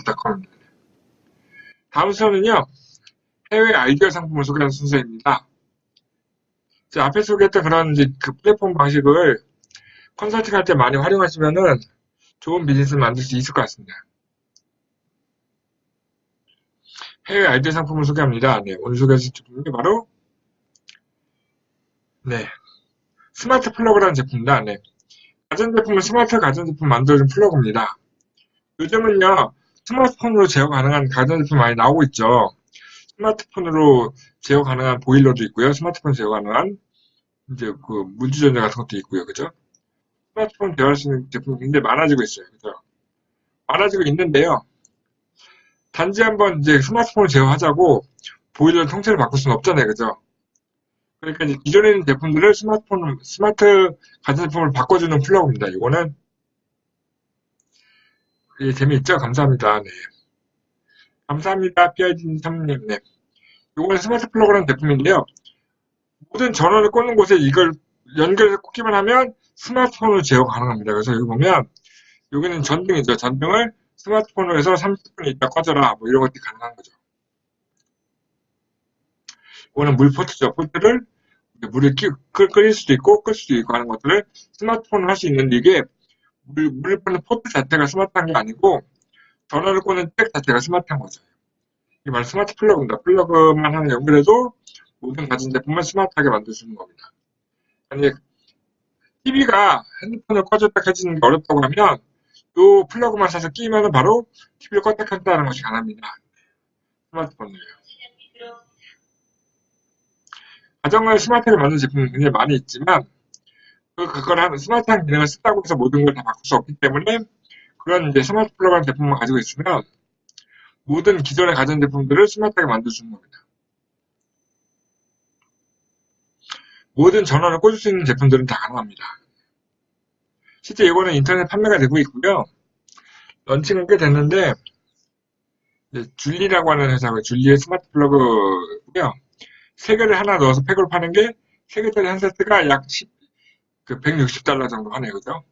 큐피닷컴입니다. 다음 순서는요, 해외 아이디어 상품을 소개하는 순서입니다. 자, 앞에 소개했던 그런 이제 그 플랫폼 방식을 컨설팅 할 때 많이 활용하시면은 좋은 비즈니스를 만들 수 있을 것 같습니다. 해외 아이디어 상품을 소개합니다. 네, 오늘 소개하실 제품이 바로 네, 스마트 플러그라는 제품입니다. 네, 가전제품은 스마트 가전제품 만들어준 플러그입니다. 요즘은요, 스마트폰으로 제어 가능한 가전제품 많이 나오고 있죠. 스마트폰으로 제어 가능한 보일러도 있고요. 스마트폰 제어 가능한 이제 그 무주전자 같은 것도 있고요. 그죠? 스마트폰 제어할 수 있는 제품이 굉장히 많아지고 있어요. 그죠? 많아지고 있는데요. 단지 한번 이제 스마트폰을 제어하자고 보일러 통째로 바꿀 수는 없잖아요. 그죠? 그러니까 기존에 있는 제품들을 스마트폰, 스마트 가전제품을 바꿔주는 플러그입니다. 이거는 예, 재미있죠? 감사합니다. 네. 감사합니다. PID3님. 네. 이거는 스마트 플러그라는 제품인데요. 모든 전원을 꽂는 곳에 이걸 연결해서 꽂기만 하면 스마트폰으로 제어 가능합니다. 그래서 여기 보면 여기는 전등이죠. 전등을 스마트폰으로 해서 30분 있다 꺼져라. 뭐 이런 것들이 가능한 거죠. 이거는 물 포트죠. 포트를 물을 끼, 끓, 끓일 수도 있고 끌 수도 있고 하는 것들을 스마트폰으로 할 수 있는데 이게 물, 물을 푸는 포트 자체가 스마트한 게 아니고 전원을 꽂는 잭 자체가 스마트한 거죠. 이게 바로 스마트 플러그입니다. 플러그만 하나 연결해도 모든 가전 제품을 스마트하게 만들어주는 겁니다. 만약에 TV가 핸드폰을 꺼졌다 켜지는 게 어렵다고 하면 이 플러그만 사서 끼면 바로 TV를 껐다 켰다는 것이 가능합니다. 스마트폰이에요. 가정을 스마트하게 만드는 제품은 굉장히 많이 있지만 그, 하는 스마트한 기능을 쓴다고 해서 모든 걸 다 바꿀 수 없기 때문에 그런 이제 스마트 플러그라는 제품만 가지고 있으면 모든 기존의 가전제품들을 스마트하게 만들어주는 겁니다. 모든 전원을 꽂을 수 있는 제품들은 다 가능합니다. 실제 이거는 인터넷 판매가 되고 있고요. 런칭은 꽤 됐는데 줄리라고 하는 회사가 줄리의 스마트 플러그고요. 세 개를 하나 넣어서 팩으로 파는 게 세 개짜리 한 세트가 약 10, 그 160달러 정도 하네요. 그죠?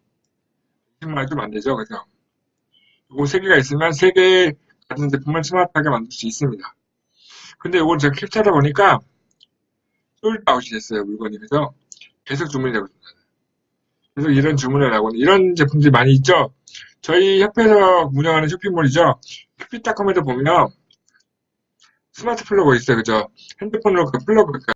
10만 좀안 되죠. 그죠? 요거 세 개가 있으면 세 개의 같은 제품을 스마트하게 만들 수 있습니다. 근데 이걸 제가 캡처하다 보니까 솔드아웃이 됐어요. 물건이. 그래서 계속 주문이 되고 있습니다. 그래서 이런 주문을 하고 이런 제품들이 많이 있죠. 저희 협회에서 운영하는 쇼핑몰이죠. 큐피닷컴에도 보면 스마트 플러그 있어요. 그죠? 핸드폰으로 그 플러그,